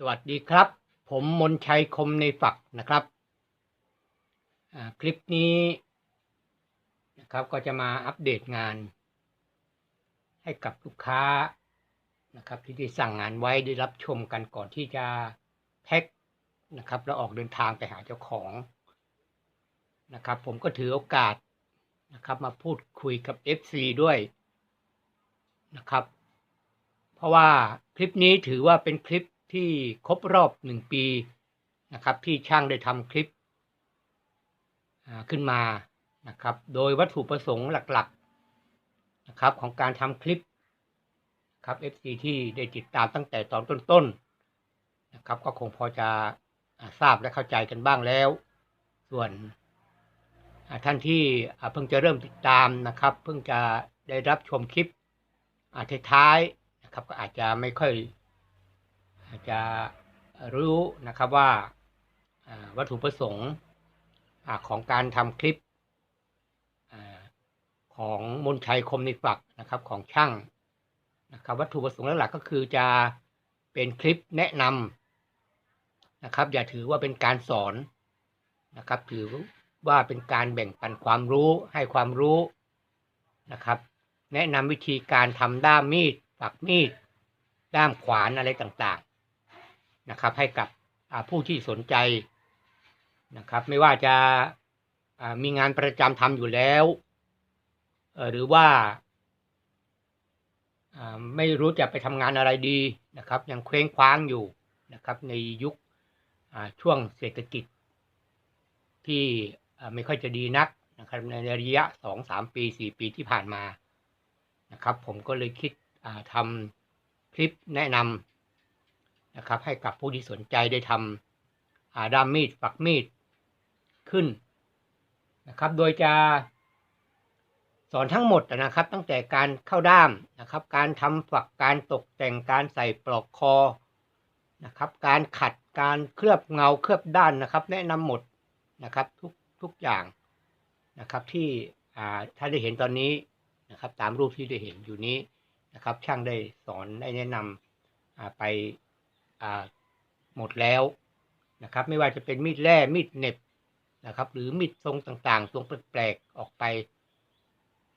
สวัสดีครับ ผมมนชัยคมในฝักนะครับ คลิปนี้นะครับก็จะมาอัปเดตงาน ให้กับลูกค้านะครับ ที่ได้สั่งงานไว้ได้รับชมกันก่อนที่จะแพ็คนะครับ แล้วออกเดินทางไปหาเจ้าของนะครับ ผมก็ถือโอกาสนะครับ มาพูดคุยกับ FC ด้วยนะครับ เพราะว่าคลิปนี้ถือว่าเป็นคลิป ที่ครบรอบหนึ่งปีนะครับที่ช่างได้ทำคลิปขึ้นมานะครับ โดยวัตถุประสงค์หลักๆนะครับของการทำคลิปครับ FC ที่ได้ติดตามตั้งแต่ตอนต้นๆนะครับ ก็คงพอจะทราบและเข้าใจกันบ้างแล้ว ส่วนท่านที่เพิ่งจะเริ่มติดตามนะครับ เพิ่งจะได้รับชมคลิปอ่าท้ายๆนะครับ ก็อาจจะไม่ค่อย จะรู้นะครับว่าวัตถุประสงค์ของการทำคลิปอของมนชัยคมในฝักนะครับของช่างนะครับวัตถุประสงค์หลักๆก็คือจะเป็นคลิปแนะนำนะครับ อย่าถือว่าเป็นการสอนนะครับ ถือว่าเป็นการแบ่งปันความรู้ให้ความรู้นะครับ แนะนำวิธีการทำด้ามมีดปักมีดด้ามขวานอะไรต่าง นะครับ ให้กับผู้ที่สนใจนะครับ ไม่ว่าจะมีงานประจำทำอยู่แล้ว หรือว่าไม่รู้จะไปทำงานอะไรดีนะครับ ยังเคว้งคว้างอยู่นะครับในยุคช่วงเศรษฐกิจ ที่ไม่ค่อยจะดีนักนะครับในระยะสองสามปีสี่ปีที่ผ่านมานะครับ ผมก็เลยคิดทำคลิปแนะนำ นะครับ ให้กับผู้ที่สนใจได้ทำอาด้ามมีดฝักมีดขึ้นนะครับ โดยจะสอนทั้งหมดนะครับ ตั้งแต่การเข้าด้ามนะครับ การทำฝักการตกแต่งการใส่ปลอกคอนะครับ การขัดการเคลือบเงาเคลือบด้านนะครับ แนะนำหมดนะครับทุกทุกอย่างนะครับที่อ่าถ้าได้เห็นตอนนี้นะครับ ตามรูปที่ได้เห็นอยู่นี้นะครับ ช่างได้สอนได้แนะนำไป หมดแล้วนะครับ ไม่ว่าจะเป็นมีดแร่มีดเน็บนะครับ หรือมีดทรงต่างๆ ทรงแปลกๆออกไป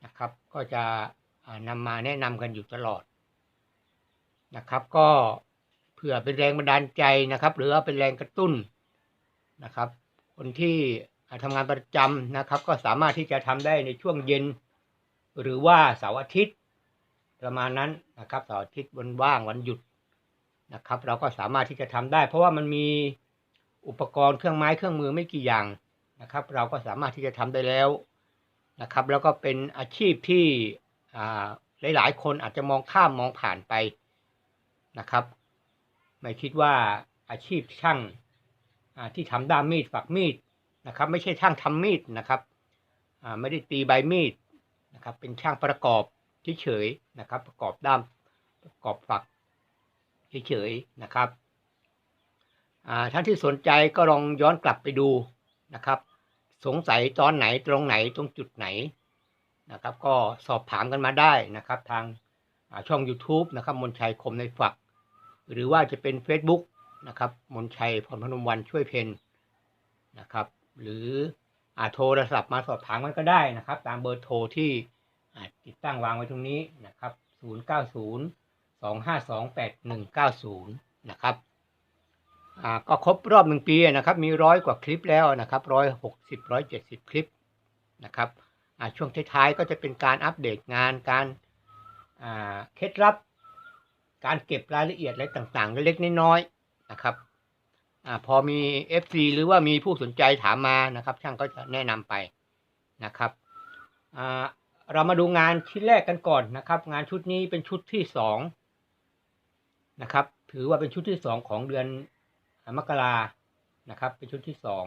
นะครับ ก็จะนำมาแนะนำกันอยู่ตลอดนะครับ ก็เผื่อเป็นแรงบันดาลใจนะครับ หรือว่าเป็นแรงกระตุ้นนะครับ คนที่ทำงานประจำนะครับ ก็สามารถที่จะทำได้ในช่วงเย็น หรือว่าเสาร์อาทิตย์ประมาณนั้นนะครับเสาร์อาทิตย์วันว่างวันหยุด นะครับ เราก็สามารถที่จะทำได้ เพราะว่ามันมีอุปกรณ์เครื่องไม้เครื่องมือไม่กี่อย่างนะครับ เราก็สามารถที่จะทำได้แล้วนะครับ แล้วก็เป็นอาชีพที่อ่าหลายๆ คนอาจจะมองข้ามมองผ่านไปนะครับ ไม่คิดว่าอาชีพช่างที่ทำด้ามมีดฝักมีดนะครับ ไม่ใช่ช่างทำมีดนะครับไม่ได้ตีใบมีดนะครับ เป็นช่างประกอบเฉยๆนะครับ ประกอบด้ามประกอบฝัก เฉยๆนะครับท่านที่สนใจก็ลองย้อนกลับไปดูนะครับ สงสัยตอนไหนตรงไหนตรงจุดไหนนะครับ ก็สอบถามกันมาได้นะครับ ทางาช่อง YouTube นะครับมนชัยคมในฝัก หรือว่าจะเป็น Facebook นะครับมนชัยพรพนมวันช่วยเพนนะครับ หรืออาโทรศัพท์มาสอบถามกันก็ได้นะครับ ตามเบอร์โทรที่ติดตั้งวางไว้ตรงนี้นะครับ 090 252 8190นะครับอ่าก็ครบรอบหนึ่งปีนะครับ มีร้อยกว่าคลิปแล้วนะครับร้อยหกสิบร้อยเจ็ดสิบคลิปนะครับอ่าช่วงท้ายๆก็จะเป็นการอัปเดตงานการอ่าเคล็ดลับ การเก็บรายละเอียดอะไรต่างๆ เล็กๆน้อยๆนะครับอ่าพอมี FC หรือว่ามีผู้สนใจถามมานะครับ ช่างก็จะแนะนำไปนะครับอ่าเรามาดูงานชิ้นแรกกันก่อนนะครับ งานชุดนี้เป็นชุดที่สอง นะครับ ถือว่าเป็นชุดที่สองของเดือนมกรานะครับ เป็นชุดที่สอง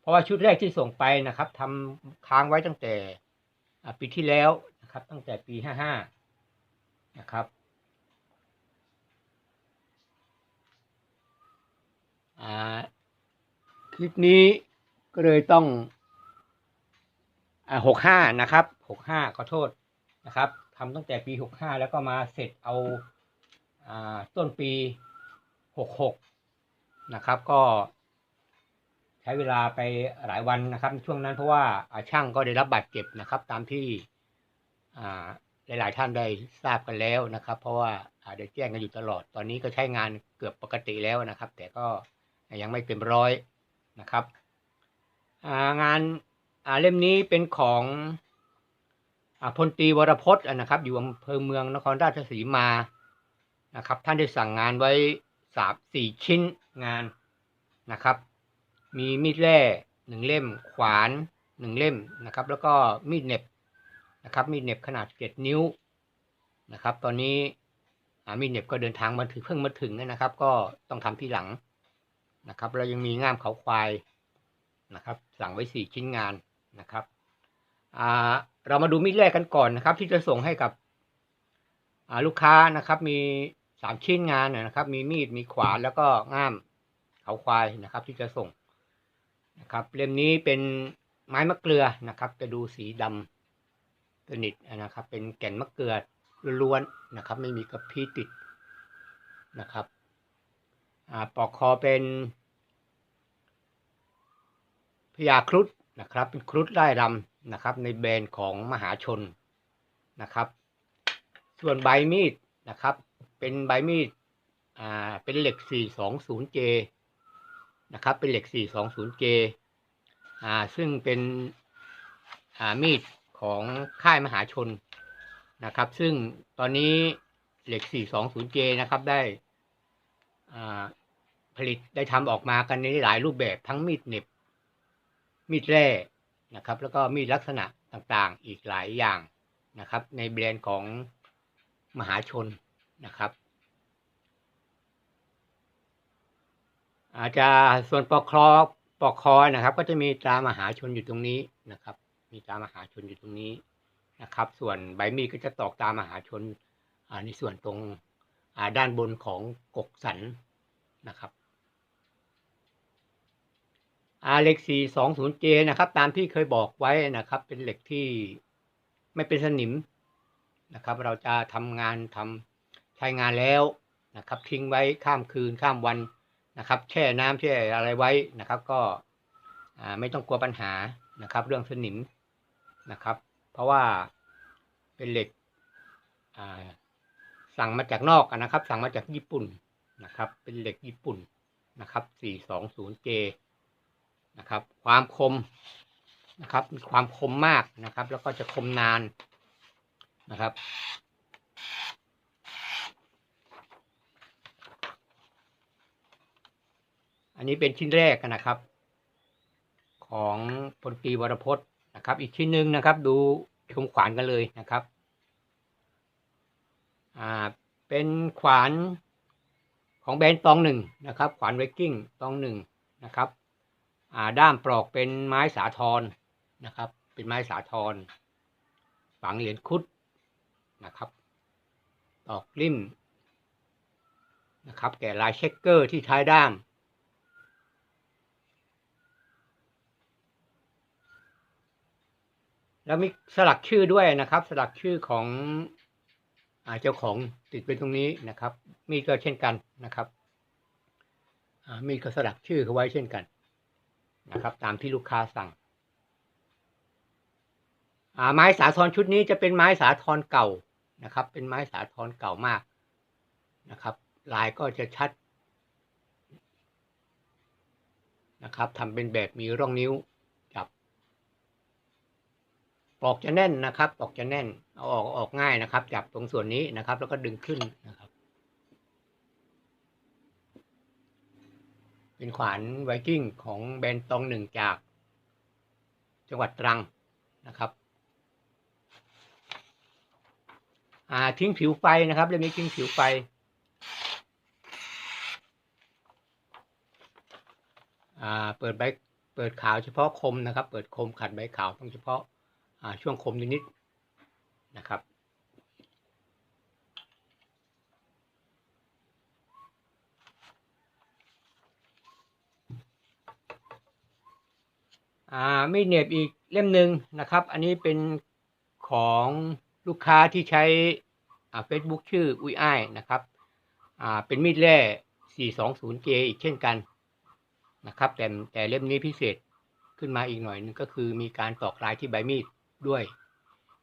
เพราะว่าชุดแรกที่ส่งไปนะครับทำค้างไว้ตั้งแต่ปีที่แล้วนะครับ ตั้งแต่ปีห้าห้านะครับคลิปนี้ก็เลยต้องหกห้านะครับหกห้าขอโทษนะครับทำตั้งแต่ปีหกห้าแล้วก็มาเสร็จเอา ต้นปีหกหกนะครับ ก็ใช้เวลาไปหลายวันนะครับ ช่วงนั้นเพราะว่าช่างก็ได้รับบาดเจ็บนะครับ ตามที่อ่าหลาย ๆ ท่านได้ทราบกันแล้วนะครับ เพราะว่าได้แจ้งกันอยู่ตลอด ตอนนี้ก็ใช้งานเกือบปกติแล้วนะครับ แต่ก็ยังไม่เต็มร้อยนะครับางานาเล่มนี้เป็นของอพลตีวรพจน์นะครับ อยู่อำเภอเมืองนครราชสีมา นะครับ ท่านได้สั่งงานไว้สามสี่ชิ้นงานนะครับ มีมีดแร่หนึ่งเล่ม ขวานหนึ่งเล่มนะครับ แล้วก็มีดเน็บนะครับมีดเน็บขนาดเจ็ดนิ้วนะครับ ตอนนี้มีดเน็บก็เดินทางมาถึงเพิ่งมาถึงนะครับ ก็ต้องทำที่หลังนะครับ เรายังมีง่ามเขาควายนะครับ สั่งไว้สี่ชิ้นงานนะครับอ่าเรามาดูมีดแรกกันก่อนนะครับ ที่จะส่งให้กับลูกค้านะครับ มี สามชิ้นงานนะครับ มีมีดมีขวานแล้วก็ง่ามเขาควายนะครับ ที่จะส่งนะครับ เล่มนี้เป็นไม้มะเกลือนะครับ จะดูสีดำสนิทนะครับ เป็นแก่นมะเกลือล้วนๆนะครับ ไม่มีกระพี้ติดนะครับอ่าปอกคอเป็นพญาครุฑนะครับ เป็นครุฑไล่รำนะครับ ในแบรนด์ของมหาชนนะครับ ส่วนใบมีดนะครับ เป็นใบมีดอ่าเป็นเหล็ก 420J นะครับเป็นเหล็ก 420J อ่าซึ่งเป็นอ่ามีดของค่ายมหาชนนะครับ ซึ่งตอนนี้เหล็ก 420J นะครับได้อ่าผลิตได้ทำออกมากันในหลายรูปแบบทั้งมีดเหน็บ มีดแร่นะครับ แล้วก็มีดลักษณะต่างๆ อีกหลายอย่างนะครับ ในแบรนด์ของมหาชน นะครับ อาจจะส่วนปกคอปกคอนะครับ ก็จะมีตรามหาชนอยู่ตรงนี้นะครับ มีตรามหาชนอยู่ตรงนี้นะครับ ส่วนใบมีดก็จะตอกตามหาชนในส่วนตรงด้านบนของกกสันนะครับอาเหล็ก 420J นะครับ ตามที่เคยบอกไว้นะครับ เป็นเหล็กที่ไม่เป็นสนิมนะครับ เราจะทำงานทำ ใช้งานแล้วนะครับทิ้งไว้ข้ามคืนข้ามวันนะครับ แช่น้ำแช่อะไรไว้นะครับ ก็ไม่ต้องกลัวปัญหานะครับ เรื่องสนิมนะครับ เพราะว่าเป็นเหล็กสั่งมาจากนอกนะครับ สั่งมาจากญี่ปุ่นนะครับ เป็นเหล็กญี่ปุ่นนะครับ 420J นะครับ ความคมนะครับ มีความคมมากนะครับ แล้วก็จะคมนานนะครับ อันนี้เป็นชิ้นแรกนะครับ ของพลตรีวรพจน์นะครับ อีกชิ้นหนึ่งนะครับ ดูชมขวานกันเลยนะครับอ่าเป็นขวานของแบรนด์ตองหนึ่งนะครับ ขวานไวกิ้งตองหนึ่งนะครับอ่าด้ามปลอกเป็นไม้สาทรนะครับ เป็นไม้สาทรฝังเหรียญคุดนะครับตอกริมนะครับ แก่ลายเช็คเกอร์ที่ท้ายด้าม แล้วมีสลักชื่อด้วยนะครับ สลักชื่อของอเจ้าของติดไว้ตรงนี้นะครับ มีก็เช่นกันนะครับมีก็สลักชื่อเขาไว้เช่นกันนะครับ ตามที่ลูกค้าสั่งไม้สาทรชุดนี้จะเป็นไม้สาทรเก่านะครับ เป็นไม้สาทรเก่ามากนะครับ ลายก็จะชัดนะครับทำเป็นแบบมีร่องนิ้ว ปอกจะแน่นนะครับปอกจะแน่น เอาออกออกง่ายนะครับ จับตรงส่วนนี้นะครับ แล้วก็ดึงขึ้นนะครับ เป็นขวานไวกิ้งของแบรนด์ตองหนึ่งจาก จังหวัดตรังนะครับอ่าทิ้งผิวไฟนะครับเรื่องนี้ทิ้งผิวไฟอ่าเปิดใบเปิดขาวเฉพาะคมนะครับ เปิดคมขัดใบขาวต้องเฉพาะ ช่วงคมนิดๆนะครับอ่ามีดเหน็บอีกเล่มหนึ่งนะครับ อันนี้เป็นของลูกค้าที่ใช้อ่า Facebook ชื่ออุ้ยอ้ายนะครับอ่าเป็นมีดแร่ 420J อีกเช่นกันนะครับ แต่แต่เล่มนี้พิเศษขึ้นมาอีกหน่อยนึงก็คือมีการตอกลายที่ใบมีด ด้วย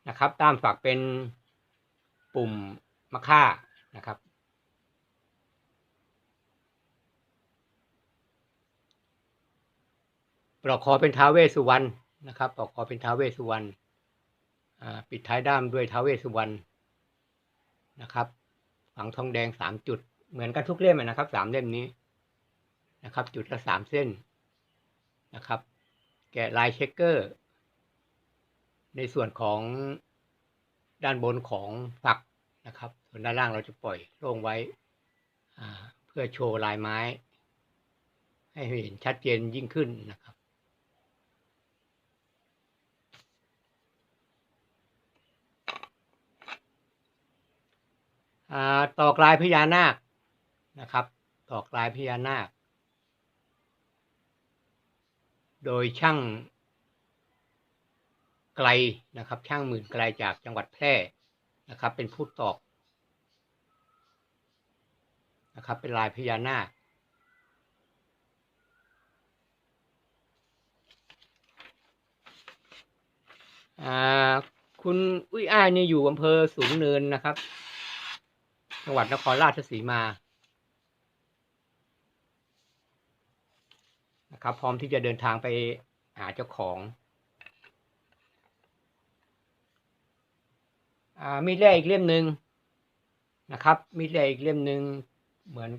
นะครับด้ามฝักเป็นปุ่มมะค่านะครับ ปลอกคอเป็นท้าเวสุวรรณนะครับ ปลอกคอเป็นท้าเวสุวรรณปิดท้ายด้ามด้วยท้าเวสุวรรณนะครับ ฝังทองแดงสามจุด เหมือนกันทุกเล่มนะครับสามเล่มนี้นะครับ จุดละสามเส้นนะครับ แกะลายเช็คเกอร์ ในส่วนของด้านบนของฝักนะครับ ส่วนด้านล่างเราจะปล่อยโล่งไว้เพื่อโชว์ลายไม้ ให้เห็นชัดเจนยิ่งขึ้นนะครับอ่าตอกลายพญานาคนะครับ ตอกลายพญานาค โดยช่าง ไกลนะครับ ช่างหมื่นไกลจากจังหวัดแพร่นะครับ เป็นผู้ตอกนะครับ เป็นลายพญานาคคุณอุ้ยอ้ายนี่อยู่อำเภอสูงเนินนะครับ จังหวัดนครราชสีมานะครับ พร้อมที่จะเดินทางไปหาเจ้าของ อ่า มีดแร่อีกเล่มหนึ่งนะครับ มีดแร่อีกเล่มหนึ่งเหมือน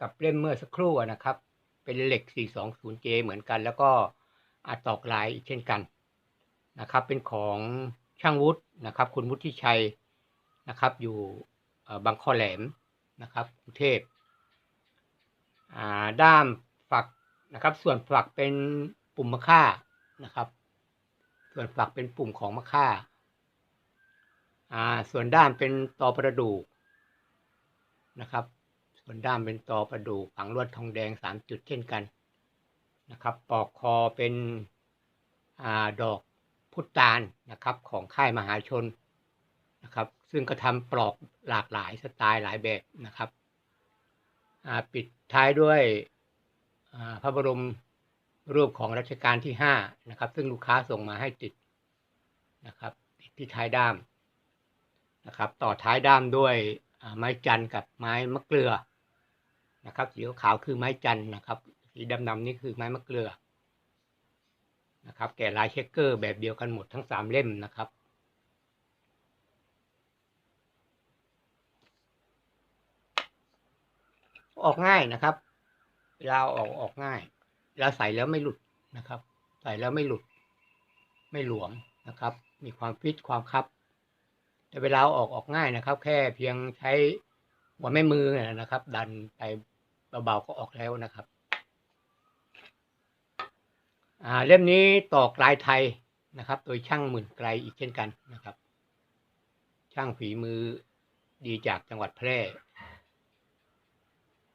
กับเล่มเมื่อสักครู่นะครับ เป็นเหล็ก 420J เหมือนกัน แล้วก็อาตอกลายอีกเช่นกันนะครับ เป็นของช่างวุฒินะครับ คุณวุฒิชัยนะครับ อยู่บางข้อแหลมนะครับกรุงเทพอ่าด้ามฝักนะครับ ส่วนฝักเป็นปุ่มมะค่านะครับ ส่วนฝักเป็นปุ่มของมะค่า อ่าส่วนด้ามเป็นตอประดูกนะครับ ส่วนด้ามเป็นตอประดูกฝังลวดทองแดงสามจุดเช่นกันนะครับ ปอกคอเป็นอ่าดอกพุตานนะครับของค่ายมหาชนนะครับ ซึ่งก็ทำปลอกหลากหลายสไตล์หลายแบบนะครับปิดท้ายด้วยพระบรมรูปของรัชกาลที่ห้านะครับ ซึ่งลูกค้าส่งมาให้ติดนะครับติดที่ท้ายด้าม นะครับ ต่อท้ายด้ามด้วยไม้จันทร์กับไม้มะเกลือนะครับสีขาวคือไม้จันทร์นะครับสีดำๆนี่คือไม้มะเกลือนะครับแกะลายเช็คเกอร์แบบเดียวกันหมดทั้งสามเล่มนะครับออกง่ายนะครับ เวลาออกออกง่ายเวลาใส่แล้วไม่หลุดนะครับ ใส่แล้วไม่หลุด ไม่หลวมนะครับ มีความฟิตความคับ แต่เวลาอาออกออกง่ายนะครับ แค่เพียงใช้หัวแม่มือนะครับ ดันไปเบาๆก็ออกแล้วนะครับอ่าเล่มนี้ตอกลายไทยนะครับ โดยช่างหมื่นไกลอีกเช่นกันนะครับ ช่างฝีมือดีจากจังหวัดแพร่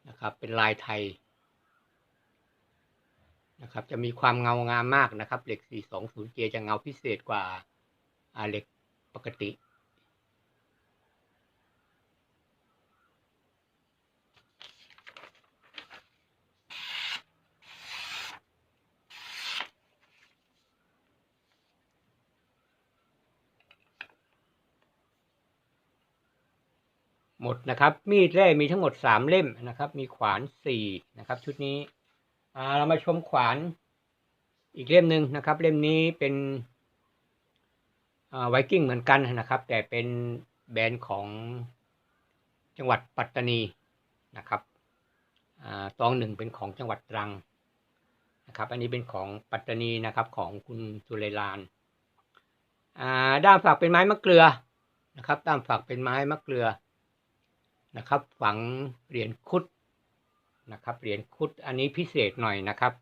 นะครับ เป็นลายไทยนะครับจะมีความเงางามมากนะครับเหล็ก 420J จะเงาพิเศษกว่าเหล็กปกติ หมดนะครับ มีดแร่มีทั้งหมดสามเล่มนะครับ มีขวานสี่นะครับ ชุดนี้อ่าเรามาชมขวานอีกเล่มหนึ่งนะครับ เล่มนี้เป็นไวกิ้งเหมือนกันนะครับ แต่เป็นแบรนด์ของจังหวัดปัตตานีนะครับอ่าตองหนึ่งเป็นของจังหวัดตรังนะครับ อันนี้เป็นของปัตตานีนะครับของคุณสุเลลานอ่าด้ามฝักเป็นไม้มะเกลือนะครับด้ามฝักเป็นไม้มะเกลือ นะครับฝังเหรียญคุดนะครับเหรียญคุดอันนี้พิเศษหน่อยนะครับ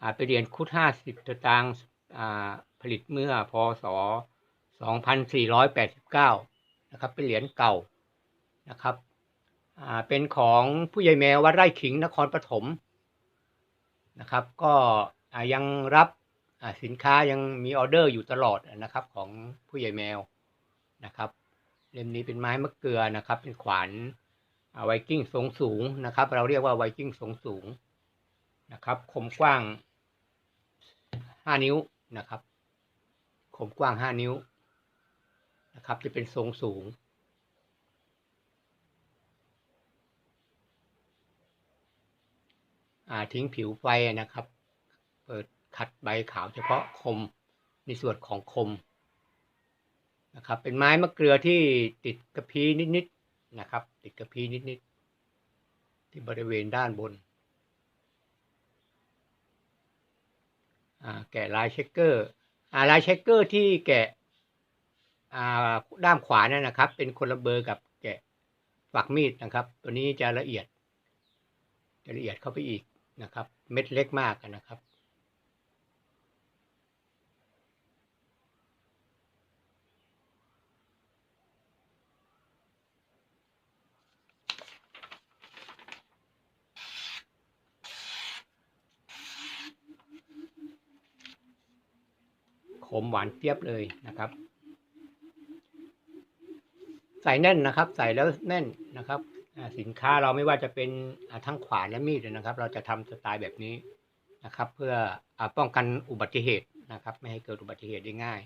อ่าเป็นเหรียญคุดห้าสิบตางค์ผลิตเมื่อพศสองพันสี่ร้อยแปดสิบเก้านะครับเป็นเหรียญเก่านะครับเป็นของผู้ใหญ่แมววัดไร่ขิงนครปฐมนะครับก็ยังรับสินค้ายังมีออเดอร์อยู่ตลอดนะครับของผู้ใหญ่แมวนะครับ เล่มนี้เป็นไม้มะเกลือนะครับ เป็นขวานไวกิ้งทรงสูงนะครับ เราเรียกว่าไวกิ้งทรงสูงนะครับ คมกว้างห้านิ้วนะครับ คมกว้างห้านิ้วนะครับ จะเป็นทรงสูงอ่าทิ้งผิวไฟนะครับ เปิดขัดใบขาวเฉพาะคมในส่วนของคม นะครับ เป็นไม้มะเกลือที่ติดกระพี้นิดๆนะครับ ติดกระพี้นิดๆที่บริเวณด้านบนแกะลายเช็คเกอร์ลายเช็คเกอร์ที่แกะด้ามขวาเนี่ยนะครับ เป็นคนละเบอร์กับแกะฝักมีดนะครับ ตัวนี้จะละเอียดจะละเอียดเข้าไปอีกนะครับ เม็ดเล็กมากนะครับ ข มหวานเจี๊ยบเลยนะครับ ใส่แน่นนะครับ ใส่แล้วแน่นนะครับสินค้าเราไม่ว่าจะเป็นทั้งขวานและมีดนะครับ เราจะทำสไตล์แบบนี้นะครับ เพื่ออป้องกันอุบัติเหตุนะครับ ไม่ให้เกิดอุบัติเหตุได้ง่าย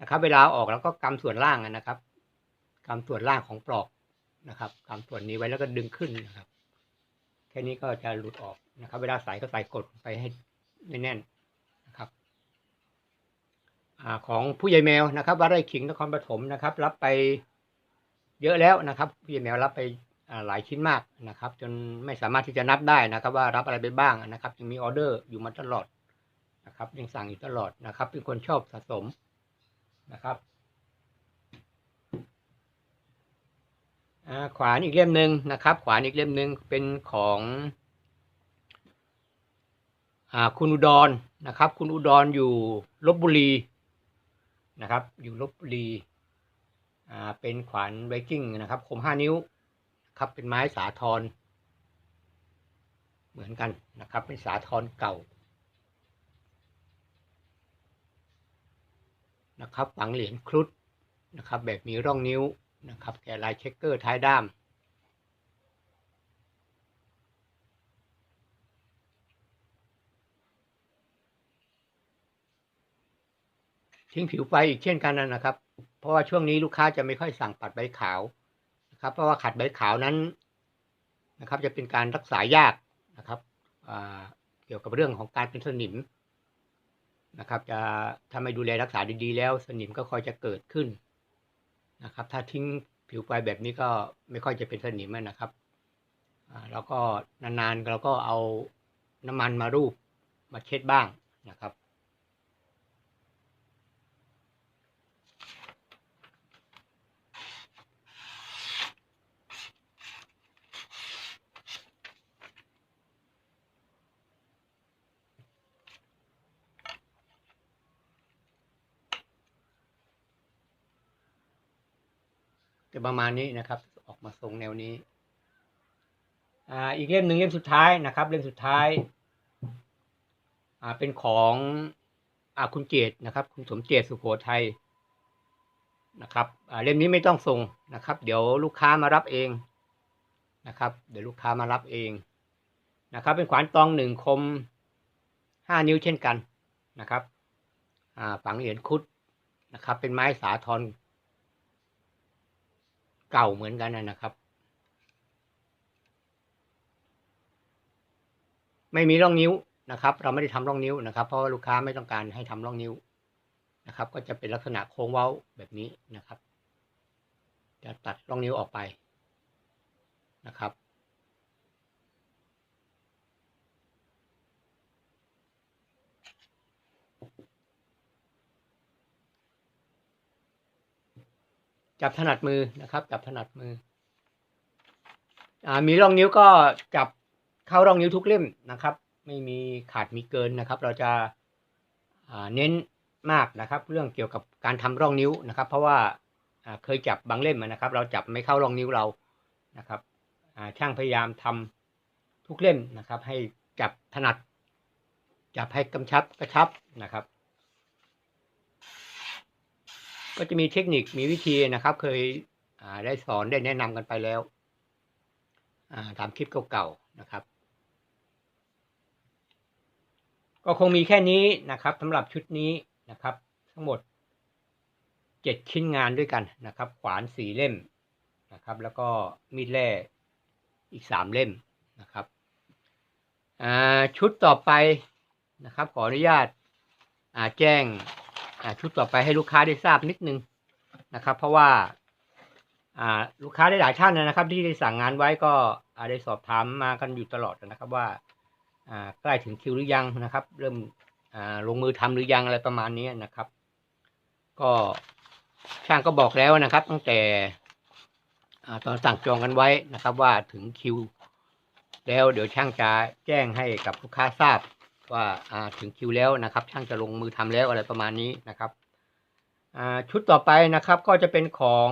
นะครับ เวลาออกแล้วก็กำส่วนล่างนะครับกำส่วนล่างของปลอกนะครับกำส่วนนี้ไว้แล้วก็ดึงขึ้นนะครับ แค่นี้ก็จะหลุดออกนะครับ เวลาใส่ก็ใส่กดไปให้แน่น ของผู้ใหญ่แมวนะครับวัดไร่ขิงนครปฐมนะครับ รับไปเยอะแล้วนะครับ ผู้ใหญ่แมวรับไปหลายชิ้นมากนะครับ จนไม่สามารถที่จะนับได้นะครับ ว่ารับอะไรไปบ้างนะครับยังมีออเดอร์อยู่มาตลอดนะครับ ยังสั่งอยู่ตลอดนะครับ เป็นคนชอบสะสมนะครับขวานอีกเล่มหนึ่งนะครับ ขวานอีกเล่มหนึ่งเป็นของอคุณอุดรนะครับ คุณอุดรอยู่ลบบุรี นะครับ อยู่ลบดีอ่าเป็นขวานไวกิ้งนะครับ คมห้านิ้วครับเป็นไม้สาทรเหมือนกันนะครับ เป็นสาทรเก่านะครับฝังเหรียญครุฑนะครับ แบบมีร่องนิ้วนะครับ แกลายเช็คเกอร์ท้ายด้าม ทิ้งผิวไฟอีกเช่นกันนะครับ เพราะว่าช่วงนี้ลูกค้าจะไม่ค่อยสั่งปัดใบขาวนะครับ เพราะว่าขัดใบขาวนั้นนะครับ จะเป็นการรักษายากนะครับเกี่ยวกับเรื่องของการเป็นสนิมนะครับ จะถ้าไม่ดูแลรักษาดีๆ แล้ว สนิมก็ค่อยจะเกิดขึ้นนะครับ ถ้าทิ้งผิวไฟแบบนี้ก็ไม่ค่อยจะเป็นสนิมนะครับแล้วก็นานๆเราก็เอาน้ำมันมารูปมาเช็ดบ้างนะครับ จะประมาณนี้นะครับ ออกมาทรงแนวนี้อ่าอีกเล่มหนึ่งเล่มสุดท้ายนะครับ เล่มสุดท้ายอ่าเป็นของอ่าคุณเจตนะครับ คุณสมเจตสุโขทัยนะครับอ่าเล่มนี้ไม่ต้องส่งนะครับ เดี๋ยวลูกค้ามารับเองนะครับ เดี๋ยวลูกค้ามารับเองนะครับ เป็นขวานตองหนึ่งคมห้านิ้วเช่นกันนะครับ อ่าฝังเหรียญคุดนะครับ เป็นไม้สาทร เก่าเหมือนกันนะครับ ไม่มีร่องนิ้วนะครับ เราไม่ได้ทำร่องนิ้วนะครับ เพราะาลูกค้าไม่ต้องการให้ทำร่องนิ้วนะครับ ก็จะเป็นลักษณะโค้งเว้าแบบนี้นะครับ จะตัดร่องนิ้วออกไปนะครับ จับถนัดมือนะครับ จับถนัดมืออ่ามีร่องนิ้วก็จับเข้าร่องนิ้วทุกเล่มนะครับ ไม่มีขาดมีเกินนะครับ เราจะาเน้นมากนะครับ เรื่องเกี่ยวกับการทำร่องนิ้วนะครับ เพราะว่าาเคยจับบางเล่มนะครับ เราจับไม่เข้าร่องนิ้วเรานะครับช่างพยายามทำทุกเล่มนะครับ ให้จับถนัดจับให้กำชับกระชับนะครับ ก็จะมีเทคนิคมีวิธีนะครับ เคยได้สอนได้แนะนำกันไปแล้วตามคลิปเก่าๆนะครับ ก็คงมีแค่นี้นะครับสำหรับชุดนี้นะครับ ทั้งหมดเจ็ดชิ้นงานด้วยกันนะครับ ขวานสี่เล่มนะครับ แล้วก็มีดแร่อีกสามเล่มนะครับชุดต่อไปนะครับ ขออนุญาตาแจ้ง ชุดต่อไปให้ลูกค้าได้ทราบนิดนึงนะครับ เพราะว่าลูกค้าได้หลายท่านนะครับ ที่ได้สั่งงานไว้ก็ได้สอบถามมากันอยู่ตลอดนะครับว่าใกล้ถึงคิวหรือยังนะครับ เริ่มลงมือทำหรือยังอะไรประมาณนี้นะครับ ก็ช่างก็บอกแล้วนะครับ ตั้งแต่ตอนสั่งจองกันไว้นะครับ ว่าถึงคิว แล้วเดี๋ยวช่างจะแจ้งให้กับลูกค้าทราบ ว่าถึงคิวแล้วนะครับ ช่างจะลงมือทำแล้วอะไรประมาณนี้นะครับชุดต่อไปนะครับก็จะเป็นของ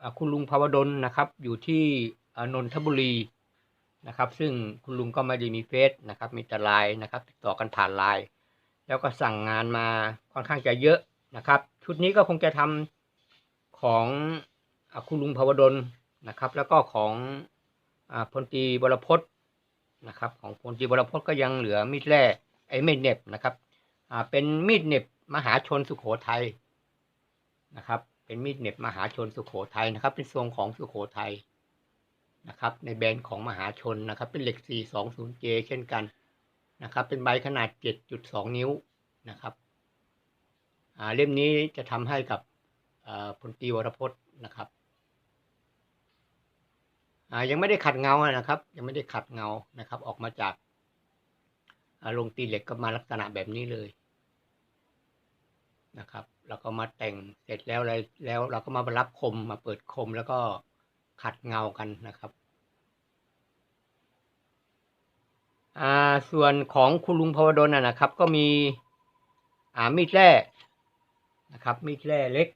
อคุณลุงภาวดลนะครับ อยู่ที่นนทบุรีนะครับ ซึ่งคุณลุงก็ไม่ได้มีเฟซนะครับ มีแต่ไลน์นะครับติดต่อกันผ่านไลน์แล้วก็สั่งงานมาค่อนข้างจะเยอะนะครับ ชุดนี้ก็คงจะทำของอคุณลุงภาวดลนะครับ แล้วก็ของอพลตีบรพจ นะครับ ของพลตีบรพจน์ก็ยังเหลือมีดแร่ไอ้มีดเน็บนะครับอ่าเป็นมีดเน็บมหาชนสุโขทัยนะครับ เป็นมีดเน็บมหาชนสุโขทัยนะครับ เป็นทรงของสุโขทัยนะครับ ในแบรนด์ของมหาชนนะครับ เป็นเหล็ก 420J เช่นกันนะครับ เป็นใบขนาด 7.2 นิ้วนะครับอ่าเล่มนี้จะทำให้กับพลตีวรพจน์นะครับ ยังไม่ได้ขัดเงานะครับ ยังไม่ได้ขัดเงานะครับ ออกมาจากอ่าโรงตีเหล็กก็มาลักษณะแบบนี้เลยนะครับแล้วก็มาแต่งเสร็จแล้วอะไรแล้วเราก็มารับคมมาเปิดคมแล้วก็ขัดเงากันนะครับอ่าส่วนของคุณลุงพวดลนะนะครับ ก็มีอ่ามีดแร่นะครับ มีดแร่เล็ก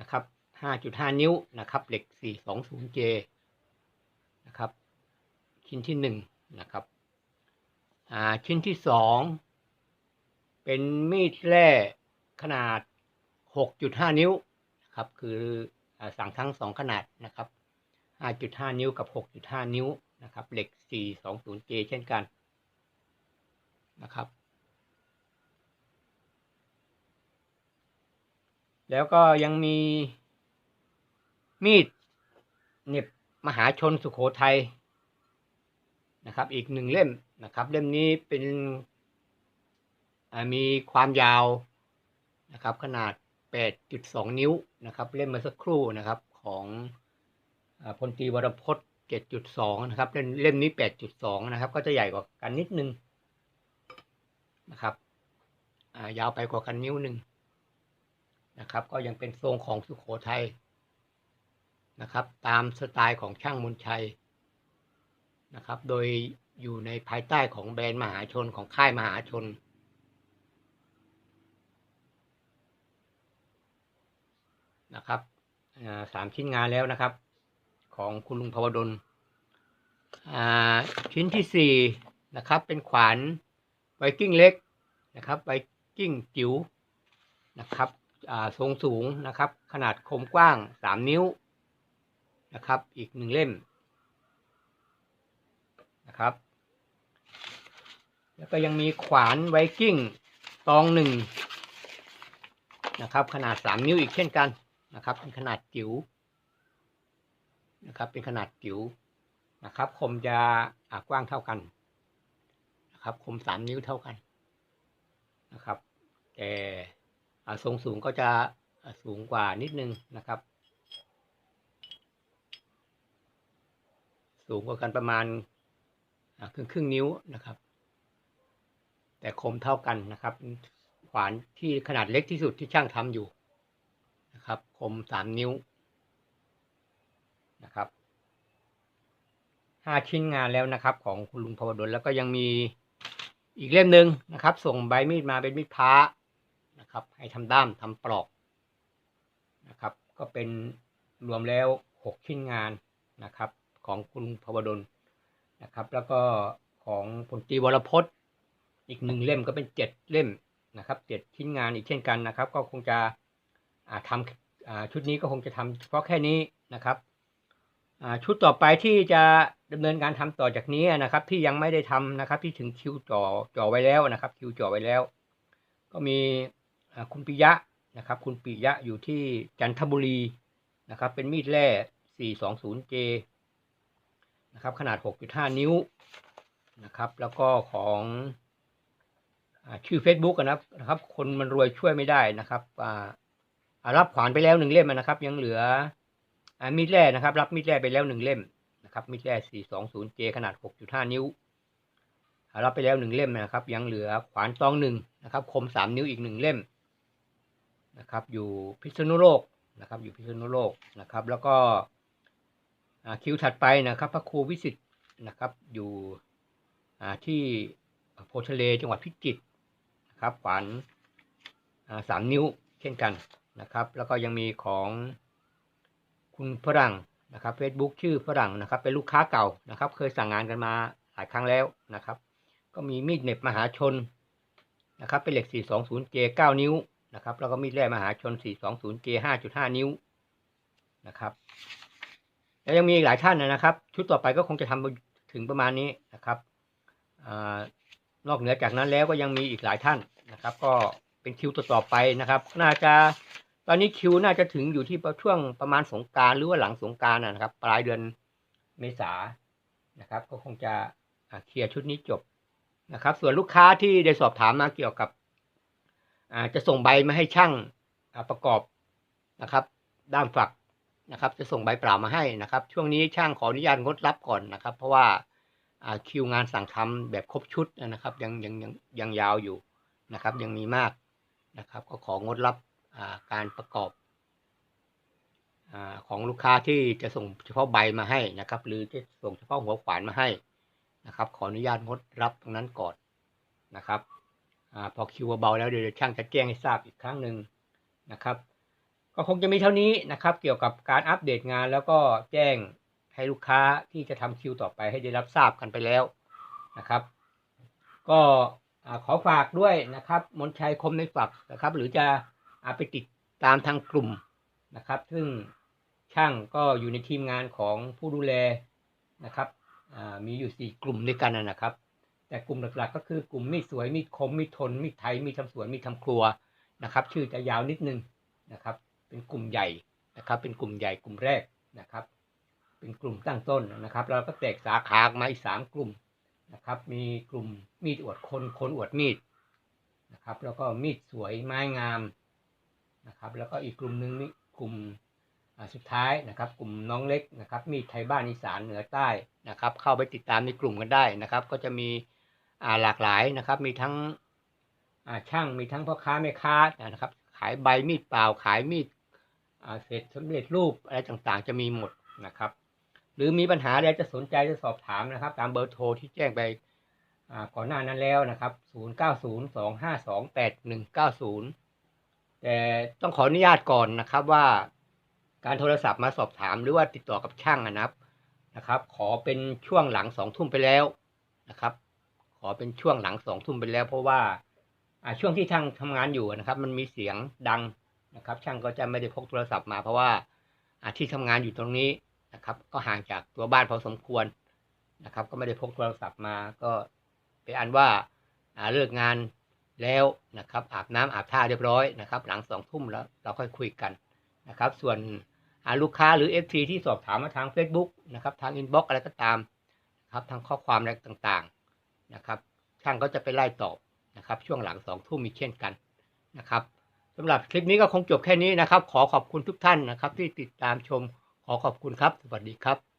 นะครับ5.5นิ้วนะครับ เหล็ก 420J น นะครับ ชิ้นที่หนึ่งนะครับชิ้นที่สองเป็นมีดแร่ขนาด 6.5 นิ้วนะครับ คืออสั่งทั้งสองขนาดนะครับ 5.5 นิ้วกับ 6.5 นิ้วนะครับ เหล็ก 420J เช่นกันนะครับ แล้วก็ยังมีมีดเน็บ มหาชนสุโขทัยนะครับ อีกหนึ่งเล่มนะครับ เล่มนี้เป็นมีความยาวนะครับ ขนาด 8.2 นิ้วนะครับ เล่มเมื่อสักครู่นะครับของอพลตรีวรพจน์7.2 นะครับ เล่มเล่มนี้ 8.2 นะครับ ก็จะใหญ่กว่ากันนิดนึงนะครับยาวไปกว่ากันนิ้วหนึ่งนะครับ ก็ยังเป็นทรงของสุขโขทัย นะครับ ตามสไตล์ของช่างมนชัยนะครับ โดยอยู่ในภายใต้ของแบรนด์มหาชนของค่ายมหาชน นะครับสามชิ้นงานแล้วนะครับ ของคุณลุงภาวดลชิ้นที่สี่นะครับ เป็นขวานไวกิ้งเล็กนะครับไวกิ้งจิ๋วนะครับทรงสูงนะครับ ขนาดคมกว้างสามนิ้ว นะครับ อีกหนึ่งเล่มนะครับ แล้วก็ยังมีขวานไวกิ้งตองหนึ่งนะครับ ขนาดสามนิ้วอีกเช่นกันนะครับ เป็นขนาดจิ๋วนะครับ เป็นขนาดจิ๋วนะครับ คมจะกว้างเท่ากันนะครับ คมสามนิ้วเท่ากันนะครับ แต่ทรงสูงก็จะสูงกว่านิดนึงนะครับ สูงกว่ากันประมาณครึ่งครึ่งนิ้วนะครับ แต่คมเท่ากันนะครับขวานที่ขนาดเล็กที่สุดที่ช่างทำอยู่นะครับ คมสามนิ้วนะครับห้าชิ้นงานแล้วนะครับ ของคุณลุงพวดลแล้วก็ยังมีอีกเล่มหนึ่งนะครับ ส่งใบมีดมาเป็นมีดพ้านะครับ ให้ทำด้ามทำปลอกนะครับ ก็เป็นรวมแล้วหกชิ้นงานนะครับ ของคุณพวดลนะครับ แล้วก็ของพลตรีวรพจน์อีกหนึ่งเล่มก็เป็นเจ็ดเล่มนะครับเจ็ดชิ้นงานอีกเช่นกันนะครับ ก็คงจะทำชุดนี้ก็คงจะทำเฉพาะแค่นี้นะครับชุดต่อไปที่จะดำเนินการทำต่อจากนี้นะครับ ที่ยังไม่ได้ทำนะครับ ที่ถึงคิวจ่อจ่อไว้แล้วนะครับ คิวจ่อไว้แล้ว ก็มีคุณปิยะนะครับ คุณปิยะอยู่ที่จันทบุรีนะครับ เป็นมีดแร่ 420J นะครับขนาด 6.5 นิ้วนะครับ แล้วก็ของอชื่อ Facebook นะครับนะครับ คนมันรวยช่วยไม่ได้นะครับอ่ารับขวานไปแล้วหนึ่งเล่มนะครับ ยังเหลืออมีดแร่นะครับ รับมีดแร่ไปแล้วหนึ่งเล่มนะครับมีดแร่ 420J ขนาด 6.5 นิ้วรับไปแล้วหนึ่งเล่มนะครับ ยังเหลือขวานตองหนึ่งนะครับ คมสามนิ้วอีกหนึ่งเล่มนะครับ อยู่พิษณุโลกนะครับ อยู่พิษณุโลกนะครับ แล้วก็ คิวถัดไปนะครับ พระครูวิสิตนะครับ อยู่ที่โพธิ์ทะเลจังหวัดพิจิตรนะครับขวานสามนิ้วเช่นกันนะครับ แล้วก็ยังมีของคุณฝรั่งนะครับ Facebook ชื่อฝรั่งนะครับ เป็นลูกค้าเก่านะครับ เคยสั่งงานกันมาหลายครั้งแล้วนะครับ ก็มีมีดเน็บมหาชนนะครับ เป็นเหล็ก 420J 9 นิ้วนะครับ แล้วก็มีดแร่มหาชน 420J 5.5 นิ้วนะครับ แล้วยังมีอีกหลายท่านนะครับ ชุดต่อไปก็คงจะทำถึงประมาณนี้นะครับอนอกเหนือจากนั้นแล้วก็ยังมีอีกหลายท่านนะครับ ก็เป็นคิวต่อๆไปนะครับ น่าจะตอนนี้คิวน่าจะถึงอยู่ที่ช่วงประมาณสงการหรือว่าหลังสงการนะครับ ปลายเดือนเมษานะครับ ก็คงจะเคลียร์ชุดนี้จบนะครับ ส่วนลูกค้าที่ได้สอบถามมาเกี่ยวกับจะส่งใบมาให้ช่างประกอบนะครับ ด้ามฝัก นะครับ จะส่งใบเปล่ามาให้นะครับ ช่วงนี้ช่างขออนุญาตงดรับก่อนนะครับ เพราะว่าคิวงานสั่งทำแบบครบชุดนะครับ ยังยังยังยังยาวอยู่นะครับ ยังมีมากนะครับ ก็ของดรับการประกอบอของลูกค้าที่จะส่งเฉพาะใบมาให้นะครับ หรือจะส่งเฉพาะหัวขวานมาให้นะครับ ขออนุญาตงดรับตรงนั้นก่อนนะครับอพอคิวเบาแล้วเดี๋ยวช่างจะแจ้งให้ทราบอีกครั้งหนึ่งนะครับ ก็คงจะมีเท่านี้นะครับ เกี่ยวกับการอัปเดตงานแล้วก็แจ้งให้ลูกค้าที่จะทำคิวต่อไปให้ได้รับทราบกันไปแล้วนะครับ ก็ขอฝากด้วยนะครับมนชัยคมในฝักนะครับ หรือจะอาไปติดตามทางกลุ่มนะครับ ซึ่งช่างก็อยู่ในทีมงานของผู้ดูแลนะครับมีอยู่สี่กลุ่มด้วยกันนะนะครับ แต่กลุ่มหลักๆ ก็คือกลุ่มมีดสวยมีดคมมีดทนมีดไทยมีดทำสวนมีดทำครัวนะครับ ชื่อจะยาวนิดนึงนะครับ เป็นกลุ่มใหญ่นะครับ เป็นกลุ่มใหญ่กลุ่มแรกนะครับ เป็นกลุ่มตั้งต้นนะครับแล้วก็แตกสาขาออกมาอีกสามกลุ่มนะครับ มีกลุ่มมีดอวดคนคนอวดมีดนะครับ แล้วก็มีดสวยไม้งามนะครับ แล้วก็อีกกลุ่มหนึ่งนี่กลุ่มสุดท้ายนะครับ กลุ่มน้องเล็กนะครับ มีดไทยบ้านอีสานเหนือใต้นะครับ เข้าไปติดตามในกลุ่มกันได้นะครับ ก็จะมีหลากหลายนะครับ มีทั้งช่างมีทั้งพ่อค้าแม่ค้านะครับ ขายใบมีดเปล่าขายมีด เสร็จสำเร็จรูปอะไรต่างๆ จะมีหมดนะครับ หรือมีปัญหาอะไรจะสนใจจะสอบถามนะครับ ตามเบอร์โทรที่แจ้งไปก่อนหน้านั้นแล้วนะครับ 0902528190 แต่ต้องขออนุญาตก่อนนะครับว่าการโทรศัพท์มาสอบถามหรือว่าติดต่อกับช่างนะครับนะครับ ขอเป็นช่วงหลังสองทุ่มไปแล้วนะครับ ขอเป็นช่วงหลังสองทุ่มไปแล้ว เพราะว่าอ่าช่วงที่ช่างทำงานอยู่นะครับ มันมีเสียงดัง นะครับ ช่างก็จะไม่ได้พกโทรศัพท์มาเพราะว่าอาที่ทำงานอยู่ตรงนี้นะครับ ก็ห่างจากตัวบ้านพอสมควรนะครับ ก็ไม่ได้พกโทรศัพท์มา ก็เป็นอันว่าเลิกงานแล้วนะครับอาบน้ำอาบท่าเรียบร้อยนะครับ หลังสองทุ่มแล้วเราค่อยคุยกันนะครับ ส่วนลูกค้าหรือ FT ที่สอบถามมาทาง Facebook นะครับทางอินบ็อกอะไรก็ตามนะครับทางข้อความอะไรต่างๆนะครับช่างก็จะไปไล่ตอบนะครับ ช่วงหลังสองทุ่มมีเช่นกันนะครับ สำหรับคลิปนี้ก็คงจบแค่นี้นะครับ ขอขอบคุณทุกท่านนะครับ ที่ติดตามชมขอขอบคุณครับ สวัสดีครับ